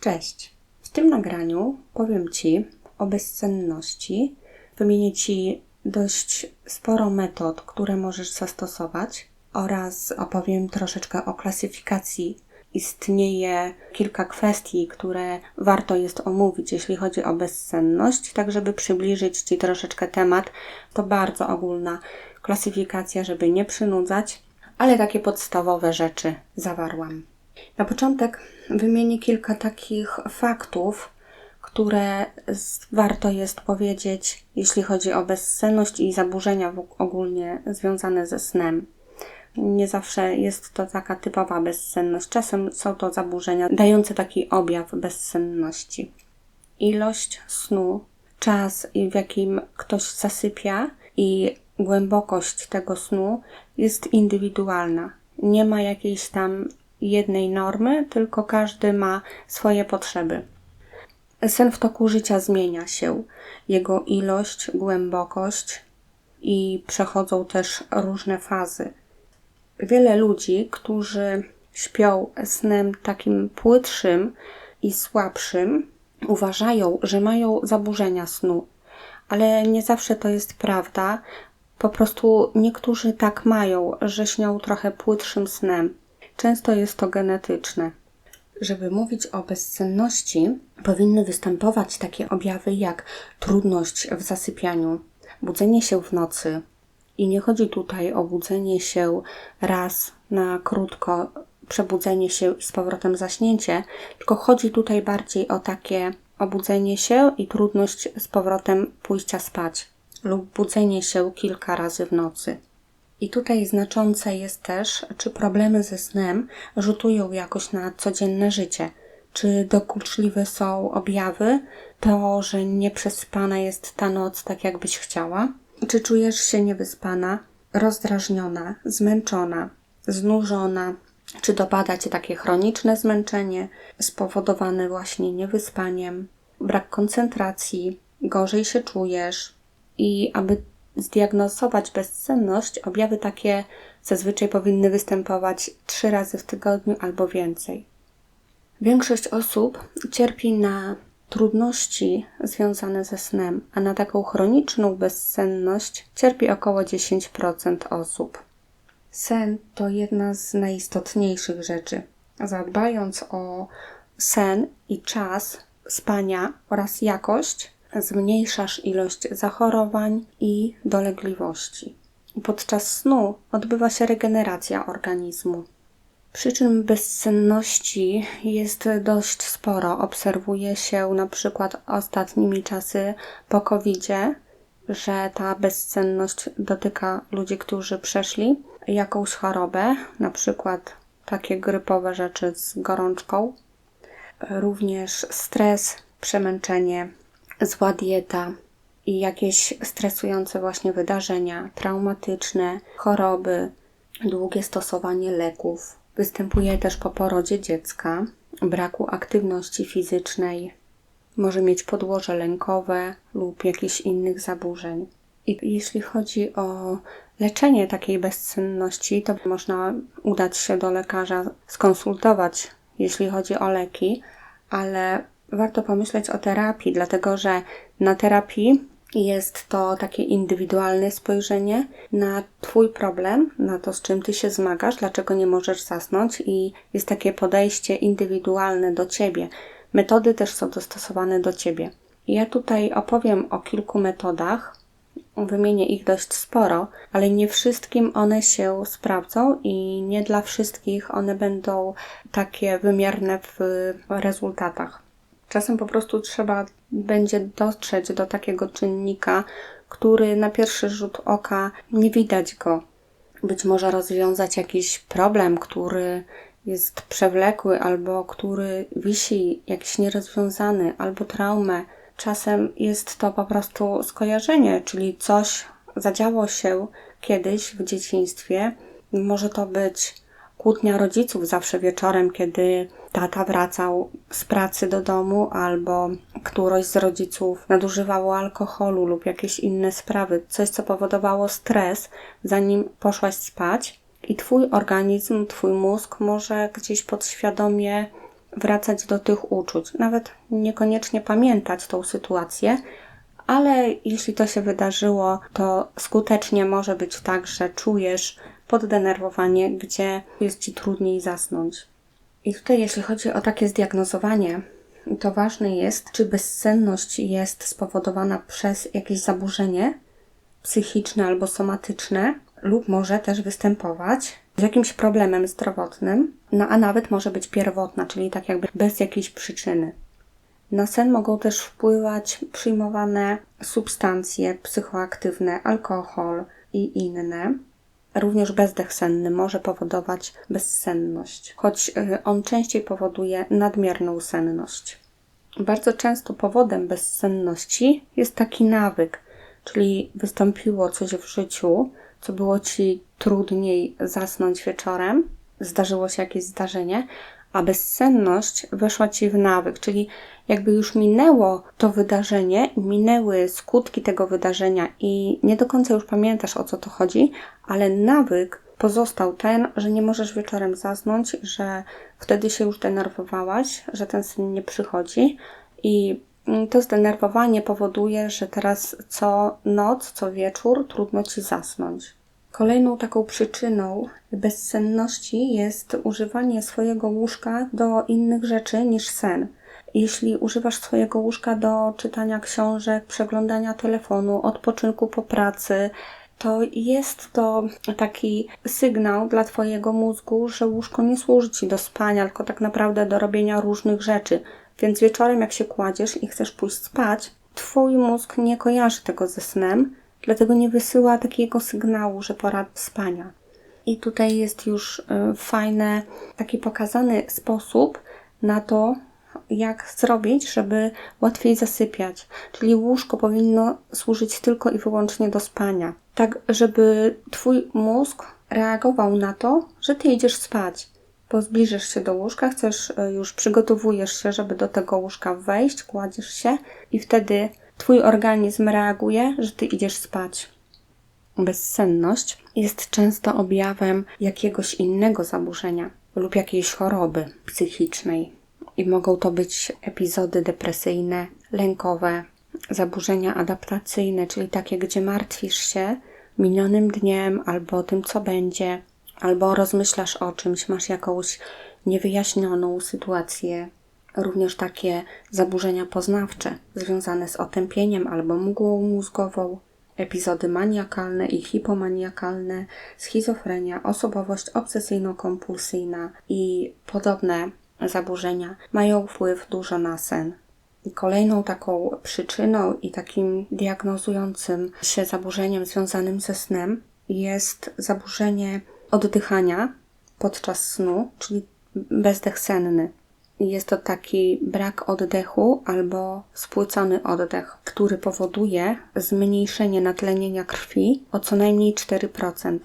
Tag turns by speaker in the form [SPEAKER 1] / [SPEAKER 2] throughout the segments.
[SPEAKER 1] Cześć. W tym nagraniu powiem Ci o bezsenności. Wymienię Ci dość sporo metod, które możesz zastosować oraz opowiem troszeczkę o klasyfikacji. Istnieje kilka kwestii, które warto jest omówić, jeśli chodzi o bezsenność, tak żeby przybliżyć Ci troszeczkę temat. To bardzo ogólna klasyfikacja, żeby nie przynudzać, ale takie podstawowe rzeczy zawarłam. Na początek wymienię kilka takich faktów, które warto jest powiedzieć, jeśli chodzi o bezsenność i zaburzenia ogólnie związane ze snem. Nie zawsze jest to taka typowa bezsenność. Czasem są to zaburzenia dające taki objaw bezsenności. Ilość snu, czas, w jakim ktoś zasypia i głębokość tego snu jest indywidualna. Nie ma jakiejś tam jednej normy, tylko każdy ma swoje potrzeby. Sen w toku życia zmienia się, jego ilość, głębokość i przechodzą też różne fazy. Wiele ludzi, którzy śpią snem takim płytszym i słabszym, uważają, że mają zaburzenia snu, ale nie zawsze to jest prawda. Po prostu niektórzy tak mają, że śnią trochę płytszym snem. Często jest to genetyczne. Żeby mówić o bezsenności, powinny występować takie objawy jak trudność w zasypianiu, budzenie się w nocy. I nie chodzi tutaj o budzenie się raz na krótko, przebudzenie się i z powrotem zaśnięcie, tylko chodzi tutaj bardziej o takie obudzenie się i trudność z powrotem pójścia spać lub budzenie się kilka razy w nocy. I tutaj znaczące jest też, czy problemy ze snem rzutują jakoś na codzienne życie. Czy dokuczliwe są objawy, to, że nieprzespana jest ta noc tak, jakbyś chciała? Czy czujesz się niewyspana, rozdrażniona, zmęczona, znużona? Czy dopada cię takie chroniczne zmęczenie spowodowane właśnie niewyspaniem, brak koncentracji, gorzej się czujesz? I aby zdiagnozować bezsenność, objawy takie zazwyczaj powinny występować trzy razy w tygodniu albo więcej. Większość osób cierpi na trudności związane ze snem, a na taką chroniczną bezsenność cierpi około 10% osób. Sen to jedna z najistotniejszych rzeczy. Zadbając o sen i czas spania oraz jakość, zmniejszasz ilość zachorowań i dolegliwości. Podczas snu odbywa się regeneracja organizmu. Przyczyn bezsenności jest dość sporo. Obserwuje się na przykład ostatnimi czasy po covid że ta bezsenność dotyka ludzi, którzy przeszli jakąś chorobę, na przykład takie grypowe rzeczy z gorączką, również stres, przemęczenie, zła dieta i jakieś stresujące właśnie wydarzenia, traumatyczne, choroby, długie stosowanie leków. Występuje też po porodzie dziecka, braku aktywności fizycznej, może mieć podłoże lękowe lub jakichś innych zaburzeń. I jeśli chodzi o leczenie takiej bezsenności, to można udać się do lekarza, skonsultować, jeśli chodzi o leki, ale warto pomyśleć o terapii, dlatego że na terapii jest to takie indywidualne spojrzenie na Twój problem, na to, z czym Ty się zmagasz, dlaczego nie możesz zasnąć, i jest takie podejście indywidualne do Ciebie. Metody też są dostosowane do Ciebie. Ja tutaj opowiem o kilku metodach, wymienię ich dość sporo, ale nie wszystkim one się sprawdzą i nie dla wszystkich one będą takie wymierne w rezultatach. Czasem po prostu trzeba będzie dotrzeć do takiego czynnika, który na pierwszy rzut oka nie widać go. Być może rozwiązać jakiś problem, który jest przewlekły, albo który wisi jakiś nierozwiązany, albo traumę. Czasem jest to po prostu skojarzenie, czyli coś zadziało się kiedyś w dzieciństwie. Może to być kłótnia rodziców zawsze wieczorem, kiedy tata wracał z pracy do domu, albo któroś z rodziców nadużywało alkoholu lub jakieś inne sprawy, coś co powodowało stres, zanim poszłaś spać. I twój organizm, twój mózg może gdzieś podświadomie wracać do tych uczuć. Nawet niekoniecznie pamiętać tą sytuację, ale jeśli to się wydarzyło, to skutecznie może być tak, że czujesz poddenerwowanie, gdzie jest ci trudniej zasnąć. I tutaj, jeśli chodzi o takie zdiagnozowanie, to ważne jest, czy bezsenność jest spowodowana przez jakieś zaburzenie psychiczne albo somatyczne, lub może też występować z jakimś problemem zdrowotnym, no a nawet może być pierwotna, czyli tak jakby bez jakiejś przyczyny. Na sen mogą też wpływać przyjmowane substancje psychoaktywne, alkohol i inne. Również bezdech senny może powodować bezsenność, choć y, on częściej powoduje nadmierną senność. Bardzo często powodem bezsenności jest taki nawyk, czyli wystąpiło coś w życiu, co było ci trudniej zasnąć wieczorem, zdarzyło się jakieś zdarzenie, a bezsenność weszła ci w nawyk, czyli jakby już minęło to wydarzenie, minęły skutki tego wydarzenia i nie do końca już pamiętasz o co to chodzi, ale nawyk pozostał ten, że nie możesz wieczorem zasnąć, że wtedy się już denerwowałaś, że ten sen nie przychodzi i to zdenerwowanie powoduje, że teraz co noc, co wieczór trudno ci zasnąć. Kolejną taką przyczyną bezsenności jest używanie swojego łóżka do innych rzeczy niż sen. Jeśli używasz swojego łóżka do czytania książek, przeglądania telefonu, odpoczynku po pracy, to jest to taki sygnał dla Twojego mózgu, że łóżko nie służy Ci do spania, tylko tak naprawdę do robienia różnych rzeczy. Więc wieczorem, jak się kładziesz i chcesz pójść spać, Twój mózg nie kojarzy tego ze snem, dlatego nie wysyła takiego sygnału, że pora spania. I tutaj jest już y, fajny, taki pokazany sposób na to, jak zrobić, żeby łatwiej zasypiać. Czyli łóżko powinno służyć tylko i wyłącznie do spania, tak żeby Twój mózg reagował na to, że Ty idziesz spać. Bo zbliżysz się do łóżka, chcesz, y, już przygotowujesz się, żeby do tego łóżka wejść, kładziesz się i wtedy Twój organizm reaguje, że Ty idziesz spać. Bezsenność jest często objawem jakiegoś innego zaburzenia lub jakiejś choroby psychicznej. I mogą to być epizody depresyjne, lękowe, zaburzenia adaptacyjne, czyli takie, gdzie martwisz się minionym dniem albo tym, co będzie, albo rozmyślasz o czymś, masz jakąś niewyjaśnioną sytuację, również takie zaburzenia poznawcze związane z otępieniem albo mgłą mózgową, epizody maniakalne i hipomaniakalne, schizofrenia, osobowość obsesyjno-kompulsyjna i podobne zaburzenia mają wpływ dużo na sen. I kolejną taką przyczyną i takim diagnozującym się zaburzeniem związanym ze snem jest zaburzenie oddychania podczas snu, czyli bezdech senny. Jest to taki brak oddechu albo spłycony oddech, który powoduje zmniejszenie natlenienia krwi o co najmniej 4%.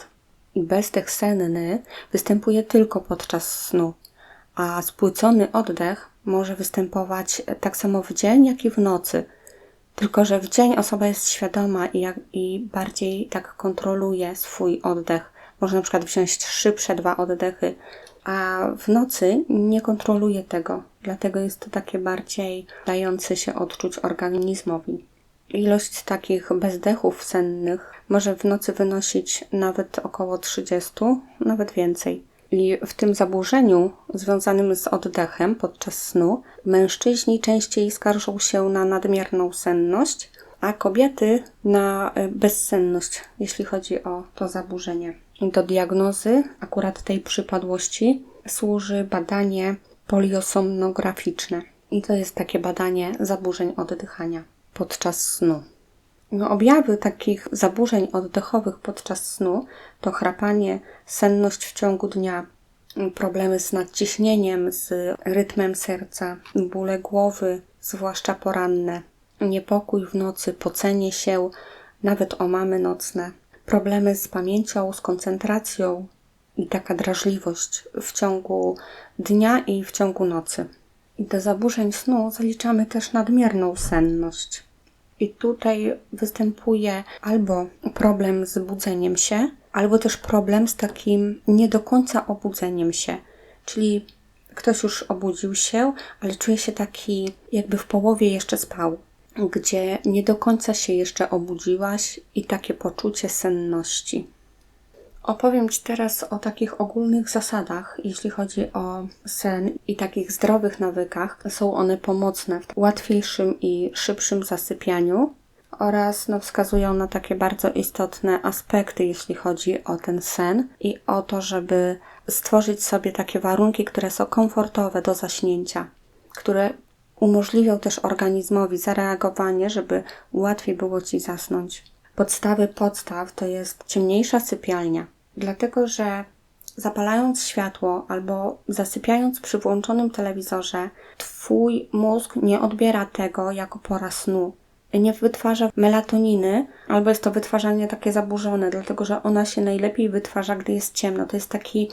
[SPEAKER 1] I bezdech senny występuje tylko podczas snu, a spłycony oddech może występować tak samo w dzień, jak i w nocy. Tylko, że w dzień osoba jest świadoma i, jak, i bardziej tak kontroluje swój oddech. Może na przykład wziąć szybsze dwa oddechy, a w nocy nie kontroluje tego, dlatego jest to takie bardziej dające się odczuć organizmowi. Ilość takich bezdechów sennych może w nocy wynosić nawet około 30, nawet więcej. I w tym zaburzeniu związanym z oddechem podczas snu mężczyźni częściej skarżą się na nadmierną senność, a kobiety na e, bezsenność, jeśli chodzi o to zaburzenie. Do diagnozy akurat tej przypadłości służy badanie poliosomnograficzne. I to jest takie badanie zaburzeń oddychania podczas snu. No, objawy takich zaburzeń oddechowych podczas snu to chrapanie, senność w ciągu dnia, problemy z nadciśnieniem, z rytmem serca, bóle głowy, zwłaszcza poranne, niepokój w nocy, pocenie się, nawet omamy nocne, problemy z pamięcią, z koncentracją i taka drażliwość w ciągu dnia i w ciągu nocy. I do zaburzeń snu zaliczamy też nadmierną senność. I tutaj występuje albo problem z budzeniem się, albo też problem z takim nie do końca obudzeniem się. Czyli ktoś już obudził się, ale czuje się taki, jakby w połowie jeszcze spał, gdzie nie do końca się jeszcze obudziłaś i takie poczucie senności. Opowiem Ci teraz o takich ogólnych zasadach, jeśli chodzi o sen i takich zdrowych nawykach. Są one pomocne w łatwiejszym i szybszym zasypianiu oraz no, wskazują na takie bardzo istotne aspekty, jeśli chodzi o ten sen i o to, żeby stworzyć sobie takie warunki, które są komfortowe do zaśnięcia, które umożliwią też organizmowi zareagowanie, żeby łatwiej było Ci zasnąć. Podstawy podstaw to jest ciemniejsza sypialnia, dlatego że zapalając światło albo zasypiając przy włączonym telewizorze, Twój mózg nie odbiera tego jako pora snu nie wytwarza melatoniny, albo jest to wytwarzanie takie zaburzone, dlatego że ona się najlepiej wytwarza, gdy jest ciemno. To jest taki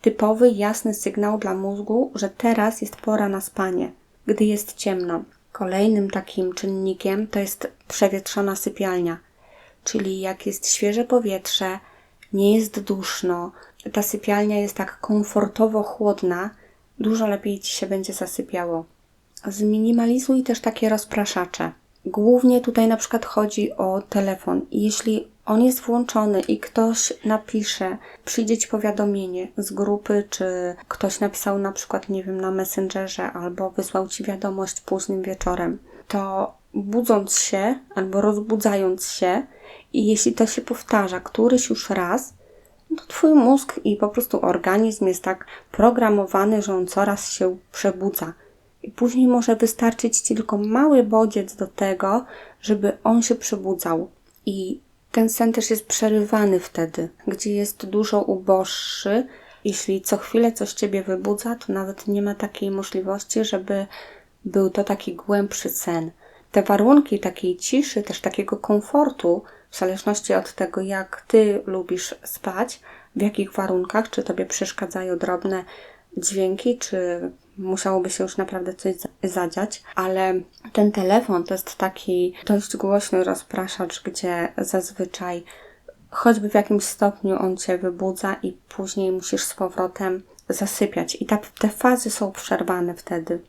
[SPEAKER 1] typowy, jasny sygnał dla mózgu, że teraz jest pora na spanie, gdy jest ciemno. Kolejnym takim czynnikiem to jest przewietrzona sypialnia, czyli jak jest świeże powietrze, nie jest duszno, ta sypialnia jest tak komfortowo chłodna, dużo lepiej ci się będzie zasypiało. Zminimalizuj też takie rozpraszacze. Głównie tutaj na przykład chodzi o telefon. Jeśli on jest włączony i ktoś napisze, przyjdzie ci powiadomienie z grupy, czy ktoś napisał na przykład, nie wiem, na Messengerze albo wysłał ci wiadomość późnym wieczorem, to budząc się albo rozbudzając się, i jeśli to się powtarza któryś już raz, to twój mózg i po prostu organizm jest tak programowany, że on coraz się przebudza. I później może wystarczyć Ci tylko mały bodziec do tego, żeby on się przebudzał. I ten sen też jest przerywany wtedy, gdzie jest dużo uboższy. Jeśli co chwilę coś Ciebie wybudza, to nawet nie ma takiej możliwości, żeby był to taki głębszy sen. Te warunki takiej ciszy, też takiego komfortu, w zależności od tego, jak Ty lubisz spać, w jakich warunkach, czy Tobie przeszkadzają drobne dźwięki, czy musiałoby się już naprawdę coś zadziać, ale ten telefon to jest taki dość głośny rozpraszacz, gdzie zazwyczaj choćby w jakimś stopniu on cię wybudza i później musisz z powrotem zasypiać. I ta, te fazy są przerwane wtedy.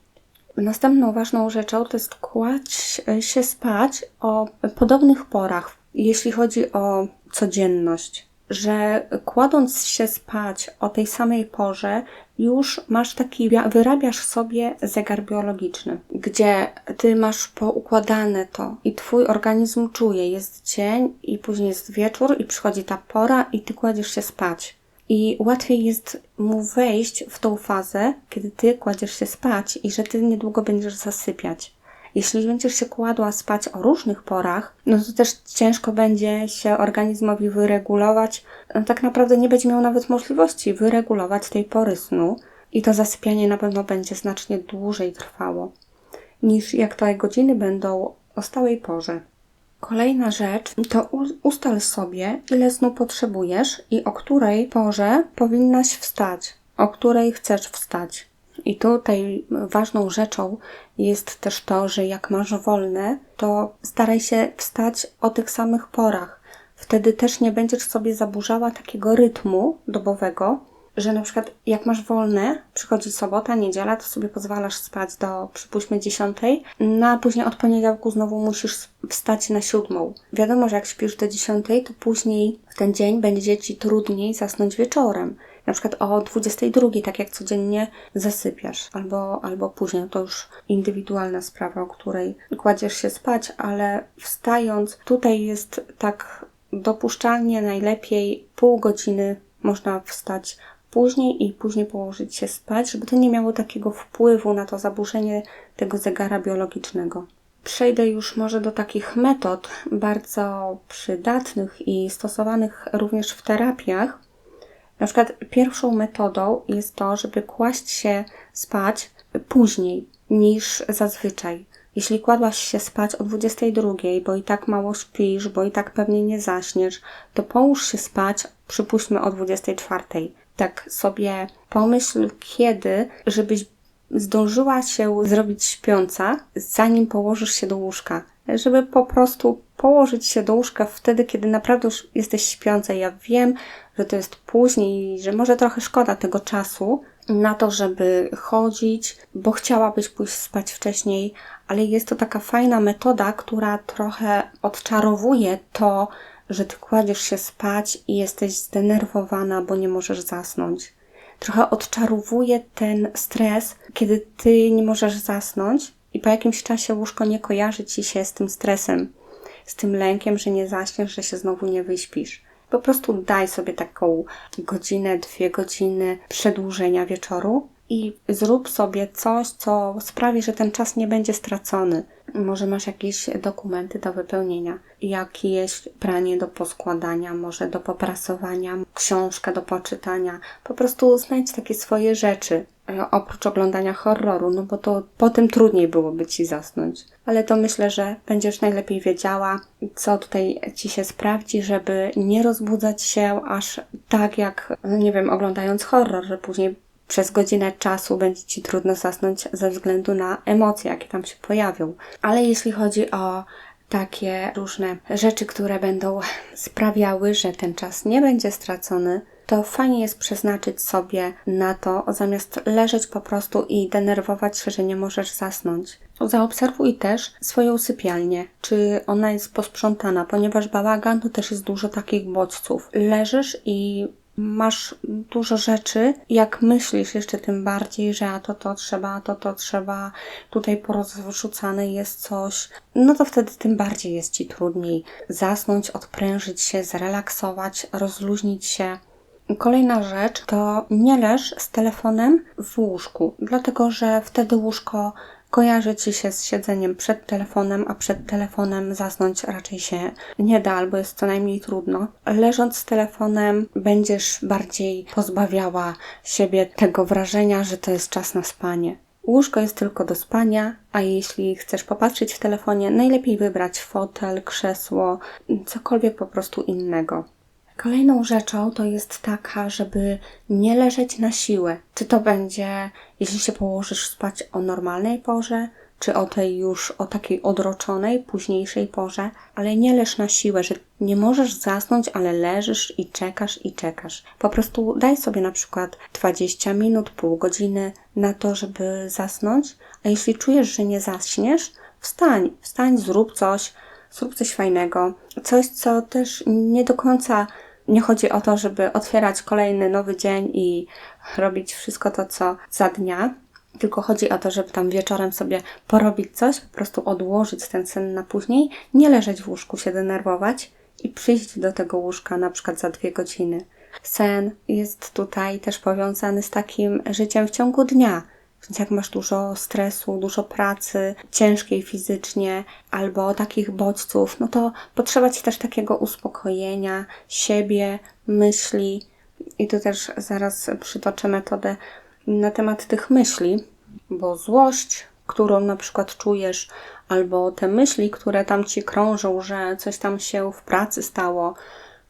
[SPEAKER 1] Następną ważną rzeczą to jest kładź się spać o podobnych porach, jeśli chodzi o codzienność że kładąc się spać o tej samej porze, już masz taki, wyrabiasz sobie zegar biologiczny, gdzie ty masz poukładane to i twój organizm czuje, jest dzień i później jest wieczór i przychodzi ta pora i ty kładziesz się spać. I łatwiej jest mu wejść w tą fazę, kiedy ty kładziesz się spać i że ty niedługo będziesz zasypiać. Jeśli będziesz się kładła spać o różnych porach, no to też ciężko będzie się organizmowi wyregulować. No tak naprawdę nie będzie miał nawet możliwości wyregulować tej pory snu i to zasypianie na pewno będzie znacznie dłużej trwało niż jak te godziny będą o stałej porze. Kolejna rzecz to ustal sobie, ile snu potrzebujesz i o której porze powinnaś wstać, o której chcesz wstać. I tutaj ważną rzeczą jest też to, że jak masz wolne, to staraj się wstać o tych samych porach. Wtedy też nie będziesz sobie zaburzała takiego rytmu dobowego, że na przykład jak masz wolne, przychodzi sobota, niedziela, to sobie pozwalasz spać do przypuśćmy dziesiątej, no a później od poniedziałku znowu musisz wstać na siódmą. Wiadomo, że jak śpisz do dziesiątej, to później w ten dzień będzie Ci trudniej zasnąć wieczorem na przykład o 22, tak jak codziennie zasypiasz, albo, albo później, to już indywidualna sprawa, o której kładziesz się spać, ale wstając, tutaj jest tak dopuszczalnie najlepiej pół godziny można wstać później i później położyć się spać, żeby to nie miało takiego wpływu na to zaburzenie tego zegara biologicznego. Przejdę już może do takich metod bardzo przydatnych i stosowanych również w terapiach, na przykład pierwszą metodą jest to, żeby kłaść się spać później niż zazwyczaj. Jeśli kładłaś się spać o 22, bo i tak mało śpisz, bo i tak pewnie nie zaśniesz, to połóż się spać, przypuśćmy o 24. Tak sobie pomyśl, kiedy, żebyś zdążyła się zrobić śpiąca, zanim położysz się do łóżka. Żeby po prostu położyć się do łóżka wtedy, kiedy naprawdę już jesteś śpiąca. Ja wiem, że to jest później, że może trochę szkoda tego czasu, na to, żeby chodzić, bo chciałabyś pójść spać wcześniej, ale jest to taka fajna metoda, która trochę odczarowuje to, że ty kładziesz się spać i jesteś zdenerwowana, bo nie możesz zasnąć. Trochę odczarowuje ten stres, kiedy ty nie możesz zasnąć i po jakimś czasie łóżko nie kojarzy ci się z tym stresem, z tym lękiem, że nie zaśniesz, że się znowu nie wyśpisz. Po prostu daj sobie taką godzinę, dwie godziny przedłużenia wieczoru i zrób sobie coś, co sprawi, że ten czas nie będzie stracony. Może masz jakieś dokumenty do wypełnienia, jakieś pranie do poskładania, może do poprasowania, książkę do poczytania. Po prostu znajdź takie swoje rzeczy, oprócz oglądania horroru, no bo to potem trudniej byłoby ci zasnąć. Ale to myślę, że będziesz najlepiej wiedziała, co tutaj ci się sprawdzi, żeby nie rozbudzać się aż tak jak, no nie wiem, oglądając horror, że później przez godzinę czasu będzie Ci trudno zasnąć ze względu na emocje, jakie tam się pojawią. Ale jeśli chodzi o takie różne rzeczy, które będą sprawiały, że ten czas nie będzie stracony, to fajnie jest przeznaczyć sobie na to, zamiast leżeć po prostu i denerwować się, że nie możesz zasnąć. Zaobserwuj też swoją sypialnię, czy ona jest posprzątana, ponieważ bałagan to też jest dużo takich bodźców. Leżysz i masz dużo rzeczy, jak myślisz jeszcze tym bardziej, że a to to trzeba, a to to trzeba, tutaj porozrzucane jest coś, no to wtedy tym bardziej jest Ci trudniej zasnąć, odprężyć się, zrelaksować, rozluźnić się. Kolejna rzecz to nie leż z telefonem w łóżku, dlatego że wtedy łóżko kojarzy Ci się z siedzeniem przed telefonem, a przed telefonem zasnąć raczej się nie da, albo jest co najmniej trudno. Leżąc z telefonem, będziesz bardziej pozbawiała siebie tego wrażenia, że to jest czas na spanie. Łóżko jest tylko do spania, a jeśli chcesz popatrzeć w telefonie, najlepiej wybrać fotel, krzesło, cokolwiek po prostu innego. Kolejną rzeczą to jest taka, żeby nie leżeć na siłę. Czy to będzie, jeśli się położysz spać o normalnej porze, czy o tej już, o takiej odroczonej, późniejszej porze, ale nie leż na siłę, że nie możesz zasnąć, ale leżysz i czekasz i czekasz. Po prostu daj sobie na przykład 20 minut, pół godziny na to, żeby zasnąć, a jeśli czujesz, że nie zaśniesz, wstań, wstań, zrób coś, zrób coś fajnego. Coś, co też nie do końca nie chodzi o to, żeby otwierać kolejny nowy dzień i robić wszystko to, co za dnia, tylko chodzi o to, żeby tam wieczorem sobie porobić coś, po prostu odłożyć ten sen na później, nie leżeć w łóżku, się denerwować i przyjść do tego łóżka na przykład za dwie godziny. Sen jest tutaj też powiązany z takim życiem w ciągu dnia. Więc jak masz dużo stresu, dużo pracy, ciężkiej fizycznie albo takich bodźców, no to potrzeba Ci też takiego uspokojenia siebie, myśli. I tu też zaraz przytoczę metodę na temat tych myśli, bo złość, którą na przykład czujesz, albo te myśli, które tam Ci krążą, że coś tam się w pracy stało,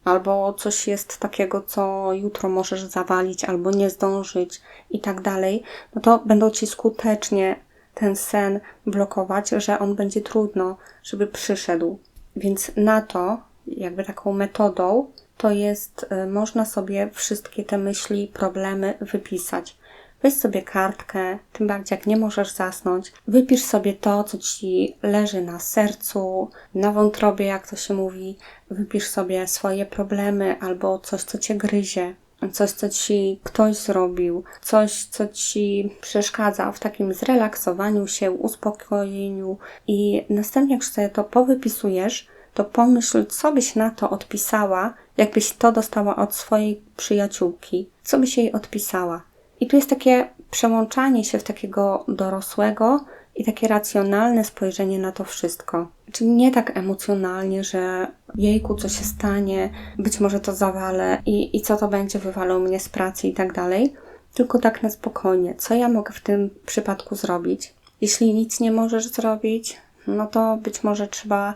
[SPEAKER 1] albo coś jest takiego, co jutro możesz zawalić, albo nie zdążyć i tak dalej, no to będą ci skutecznie ten sen blokować, że on będzie trudno, żeby przyszedł. Więc na to, jakby taką metodą, to jest, y, można sobie wszystkie te myśli, problemy wypisać. Weź sobie kartkę, tym bardziej jak nie możesz zasnąć. Wypisz sobie to, co ci leży na sercu, na wątrobie, jak to się mówi. Wypisz sobie swoje problemy albo coś, co cię gryzie. Coś, co ci ktoś zrobił, coś, co ci przeszkadza w takim zrelaksowaniu się, uspokojeniu, i następnie, jak sobie to powypisujesz, to pomyśl, co byś na to odpisała, jakbyś to dostała od swojej przyjaciółki, co byś jej odpisała. I tu jest takie przełączanie się w takiego dorosłego i takie racjonalne spojrzenie na to wszystko. Czyli nie tak emocjonalnie, że jejku, co się stanie, być może to zawalę i, i co to będzie, wywalą mnie z pracy i tak dalej. Tylko tak na spokojnie, co ja mogę w tym przypadku zrobić? Jeśli nic nie możesz zrobić, no to być może trzeba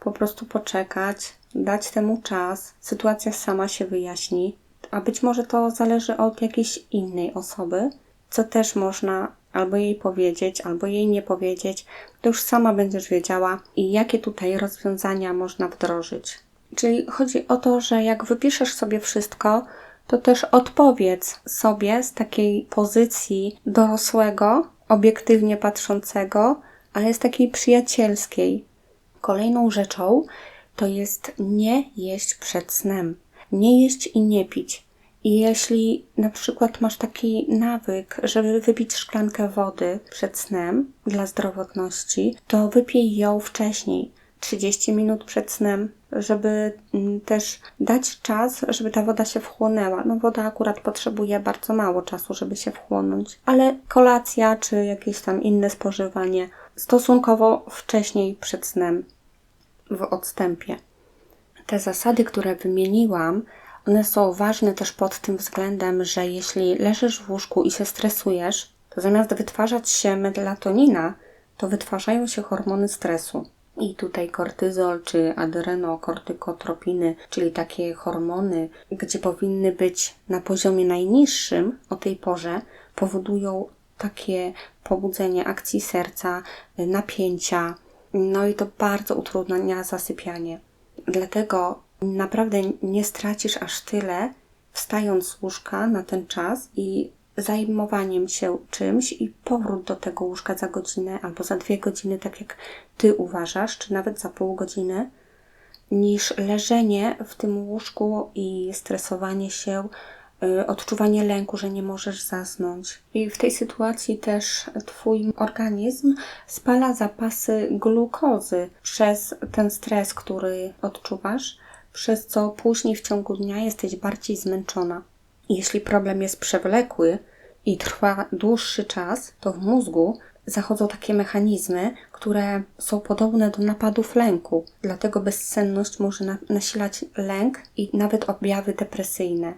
[SPEAKER 1] po prostu poczekać, dać temu czas, sytuacja sama się wyjaśni, a być może to zależy od jakiejś innej osoby, co też można albo jej powiedzieć, albo jej nie powiedzieć, to już sama będziesz wiedziała i jakie tutaj rozwiązania można wdrożyć. Czyli chodzi o to, że jak wypiszesz sobie wszystko, to też odpowiedz sobie z takiej pozycji dorosłego, obiektywnie patrzącego, ale z takiej przyjacielskiej. Kolejną rzeczą to jest nie jeść przed snem. Nie jeść i nie pić. Jeśli na przykład masz taki nawyk, żeby wypić szklankę wody przed snem dla zdrowotności, to wypij ją wcześniej, 30 minut przed snem, żeby mm, też dać czas, żeby ta woda się wchłonęła. No woda akurat potrzebuje bardzo mało czasu, żeby się wchłonąć, ale kolacja czy jakieś tam inne spożywanie stosunkowo wcześniej przed snem w odstępie. Te zasady, które wymieniłam, one są ważne też pod tym względem, że jeśli leżysz w łóżku i się stresujesz, to zamiast wytwarzać się melatonina, to wytwarzają się hormony stresu. I tutaj kortyzol czy adrenokortykotropiny, czyli takie hormony, gdzie powinny być na poziomie najniższym o tej porze, powodują takie pobudzenie akcji serca, napięcia, no i to bardzo utrudnia zasypianie. Dlatego naprawdę nie stracisz aż tyle, wstając z łóżka na ten czas i zajmowaniem się czymś i powrót do tego łóżka za godzinę albo za dwie godziny, tak jak ty uważasz, czy nawet za pół godziny, niż leżenie w tym łóżku i stresowanie się, y, odczuwanie lęku, że nie możesz zasnąć. I w tej sytuacji też Twój organizm spala zapasy glukozy przez ten stres, który odczuwasz, przez co później w ciągu dnia jesteś bardziej zmęczona. Jeśli problem jest przewlekły i trwa dłuższy czas, to w mózgu zachodzą takie mechanizmy, które są podobne do napadów lęku. Dlatego bezsenność może nasilać lęk i nawet objawy depresyjne.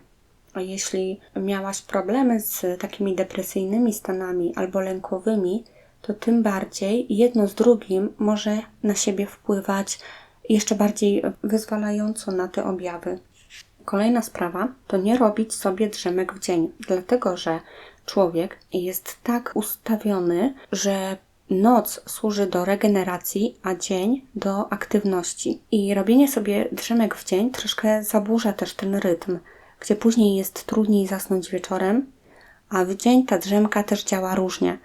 [SPEAKER 1] A jeśli miałaś problemy z takimi depresyjnymi stanami albo lękowymi, to tym bardziej jedno z drugim może na siebie wpływać jeszcze bardziej wyzwalająco na te objawy. Kolejna sprawa to nie robić sobie drzemek w dzień, dlatego że człowiek jest tak ustawiony, że noc służy do regeneracji, a dzień do aktywności. I robienie sobie drzemek w dzień troszkę zaburza też ten rytm, gdzie później jest trudniej zasnąć wieczorem, a w dzień ta drzemka też działa różnie.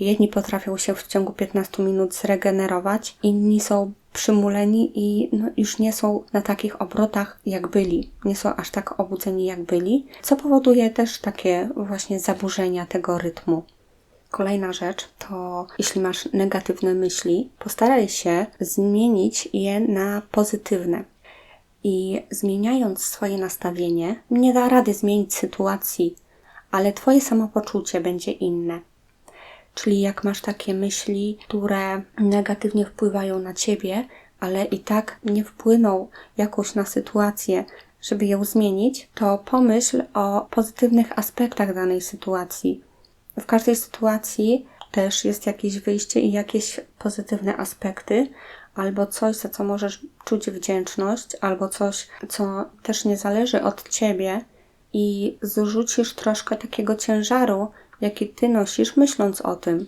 [SPEAKER 1] Jedni potrafią się w ciągu 15 minut zregenerować, inni są przymuleni i no, już nie są na takich obrotach jak byli, nie są aż tak obudzeni jak byli, co powoduje też takie właśnie zaburzenia tego rytmu. Kolejna rzecz to, jeśli masz negatywne myśli, postaraj się zmienić je na pozytywne. I zmieniając swoje nastawienie, nie da rady zmienić sytuacji, ale Twoje samopoczucie będzie inne. Czyli jak masz takie myśli, które negatywnie wpływają na ciebie, ale i tak nie wpłyną jakoś na sytuację, żeby ją zmienić, to pomyśl o pozytywnych aspektach danej sytuacji. W każdej sytuacji też jest jakieś wyjście i jakieś pozytywne aspekty, albo coś, za co możesz czuć wdzięczność, albo coś, co też nie zależy od ciebie, i zrzucisz troszkę takiego ciężaru, jaki ty nosisz, myśląc o tym.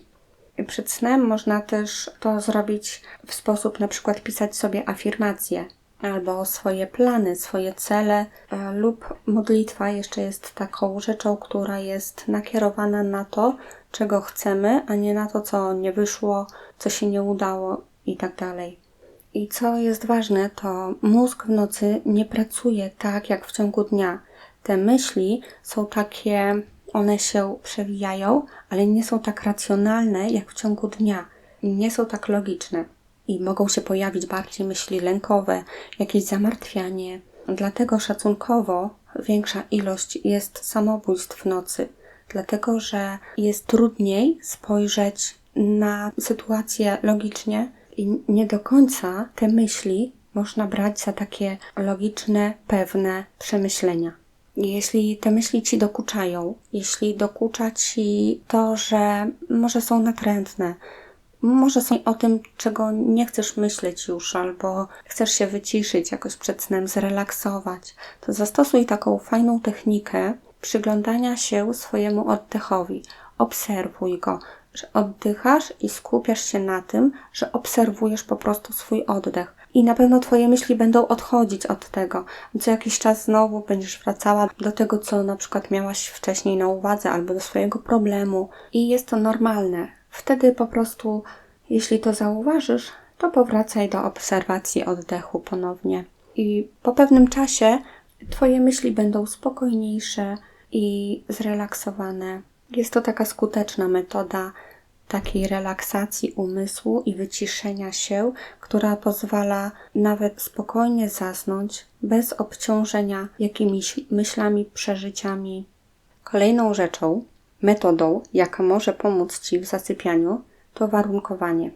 [SPEAKER 1] Przed snem można też to zrobić w sposób na przykład pisać sobie afirmacje albo swoje plany, swoje cele, e, lub modlitwa jeszcze jest taką rzeczą, która jest nakierowana na to, czego chcemy, a nie na to, co nie wyszło, co się nie udało i tak dalej. I co jest ważne, to mózg w nocy nie pracuje tak jak w ciągu dnia. Te myśli są takie one się przewijają, ale nie są tak racjonalne jak w ciągu dnia. Nie są tak logiczne i mogą się pojawić bardziej myśli lękowe, jakieś zamartwianie. Dlatego szacunkowo większa ilość jest samobójstw w nocy, dlatego że jest trudniej spojrzeć na sytuację logicznie i nie do końca te myśli można brać za takie logiczne, pewne przemyślenia. Jeśli te myśli ci dokuczają, jeśli dokucza ci to, że może są natrętne, może są o tym, czego nie chcesz myśleć już, albo chcesz się wyciszyć, jakoś przed snem zrelaksować, to zastosuj taką fajną technikę przyglądania się swojemu oddechowi. Obserwuj go, że oddychasz i skupiasz się na tym, że obserwujesz po prostu swój oddech i na pewno Twoje myśli będą odchodzić od tego. Co jakiś czas znowu będziesz wracała do tego, co na przykład miałaś wcześniej na uwadze, albo do swojego problemu, i jest to normalne. Wtedy po prostu, jeśli to zauważysz, to powracaj do obserwacji oddechu ponownie. I po pewnym czasie Twoje myśli będą spokojniejsze i zrelaksowane. Jest to taka skuteczna metoda takiej relaksacji umysłu i wyciszenia się, która pozwala nawet spokojnie zasnąć bez obciążenia jakimiś myślami, przeżyciami. Kolejną rzeczą, metodą, jaka może pomóc Ci w zasypianiu, to warunkowanie.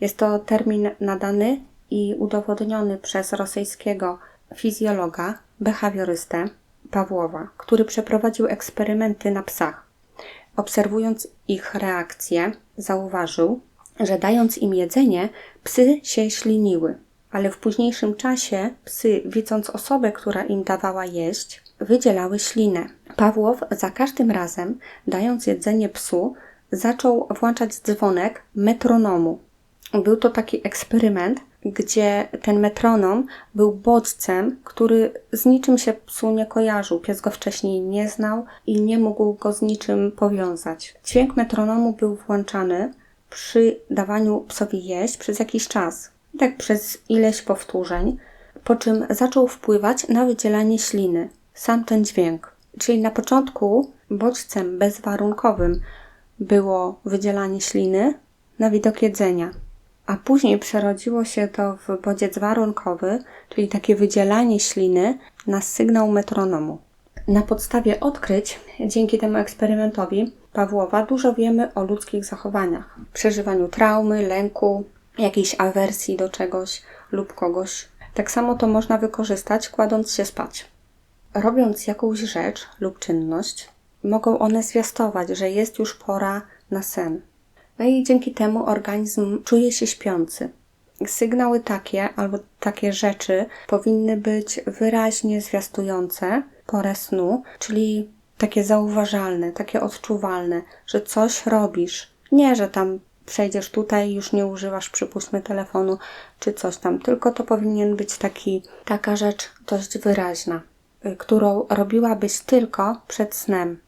[SPEAKER 1] Jest to termin nadany i udowodniony przez rosyjskiego fizjologa, behawiorystę Pawłowa, który przeprowadził eksperymenty na psach. Obserwując ich reakcje, zauważył, że dając im jedzenie, psy się śliniły, ale w późniejszym czasie psy, widząc osobę, która im dawała jeść, wydzielały ślinę. Pawłow za każdym razem, dając jedzenie psu, zaczął włączać dzwonek metronomu. Był to taki eksperyment, gdzie ten metronom był bodźcem, który z niczym się psu nie kojarzył. Pies go wcześniej nie znał i nie mógł go z niczym powiązać. Dźwięk metronomu był włączany przy dawaniu psowi jeść przez jakiś czas, tak przez ileś powtórzeń, po czym zaczął wpływać na wydzielanie śliny. Sam ten dźwięk. Czyli na początku bodźcem bezwarunkowym było wydzielanie śliny na widok jedzenia a później przerodziło się to w bodziec warunkowy, czyli takie wydzielanie śliny na sygnał metronomu. Na podstawie odkryć, dzięki temu eksperymentowi Pawłowa, dużo wiemy o ludzkich zachowaniach, przeżywaniu traumy, lęku, jakiejś awersji do czegoś lub kogoś. Tak samo to można wykorzystać, kładąc się spać. Robiąc jakąś rzecz lub czynność, mogą one zwiastować, że jest już pora na sen, no i dzięki temu organizm czuje się śpiący. Sygnały takie albo takie rzeczy powinny być wyraźnie zwiastujące porę snu, czyli takie zauważalne, takie odczuwalne, że coś robisz. Nie, że tam przejdziesz tutaj, już nie używasz, przypuśćmy, telefonu czy coś tam, tylko to powinien być taki, taka rzecz dość wyraźna, y, którą robiłabyś tylko przed snem.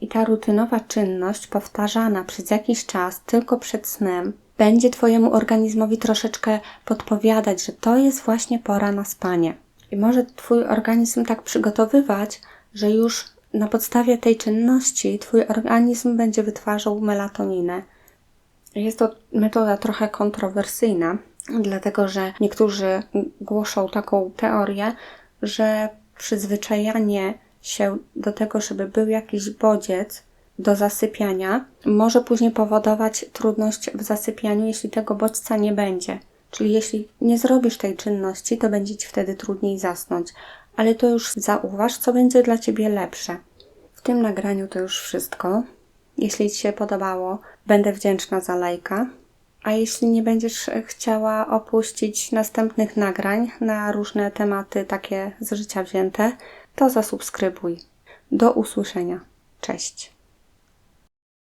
[SPEAKER 1] I ta rutynowa czynność, powtarzana przez jakiś czas, tylko przed snem, będzie Twojemu organizmowi troszeczkę podpowiadać, że to jest właśnie pora na spanie. I może Twój organizm tak przygotowywać, że już na podstawie tej czynności Twój organizm będzie wytwarzał melatoninę. Jest to metoda trochę kontrowersyjna, dlatego że niektórzy głoszą taką teorię, że przyzwyczajanie się do tego, żeby był jakiś bodziec do zasypiania, może później powodować trudność w zasypianiu, jeśli tego bodźca nie będzie. Czyli jeśli nie zrobisz tej czynności, to będzie ci wtedy trudniej zasnąć. Ale to już zauważ, co będzie dla ciebie lepsze. W tym nagraniu to już wszystko. Jeśli Ci się podobało, będę wdzięczna za lajka. A jeśli nie będziesz chciała opuścić następnych nagrań na różne tematy takie z życia wzięte, to zasubskrybuj. Do usłyszenia. Cześć.